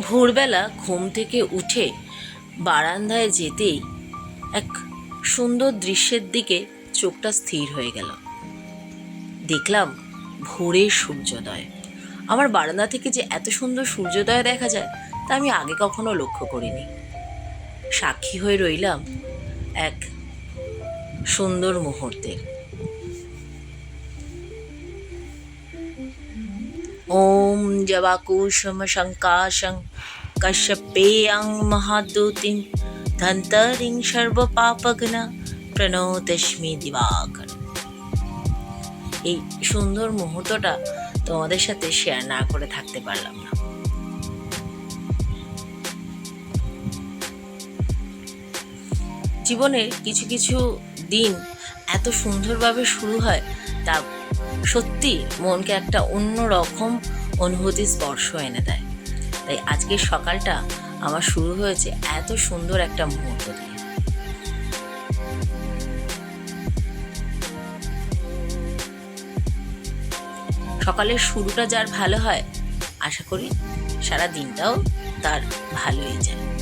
ভোরবেলা ঘুম থেকে উঠে বারান্দায় যেতেই এক সুন্দর দৃশ্যের দিকে চোখটা স্থির হয়ে গেল। দেখলাম ভোরে সূর্যোদয়। আমার বারান্দা থেকে যে এত সুন্দর সূর্যোদয় দেখা যায়, তা আমি আগে কখনো লক্ষ্য করিনি। সাক্ষী হয়ে রইলাম এক সুন্দর মুহূর্তের ॐ जवाकुशमशङ्काशं कश्यपेयं महाद्युतिं धन्तरिं সর্বপাপঘ্ন প্রণতস্মি দিবাকর এই সুন্দর মুহূর্তটা তোমাদের সাথে শেয়ার না করে থাকতে পারলাম না জীবনের কিছু কিছু দিন এত সুন্দরভাবে শুরু হয় তা সত্যি মনকে একটা অন্য রকম অনুভূতি, স্পর্শ এনে দেয়। তাই আজকের সকালটা আমার শুরু হয়েছে এত সুন্দর একটা মুহূর্ত দিয়ে। সকালের শুরুটা যার ভালো হয়, আশা করি সারা দিনটাও তার ভালোই যায়।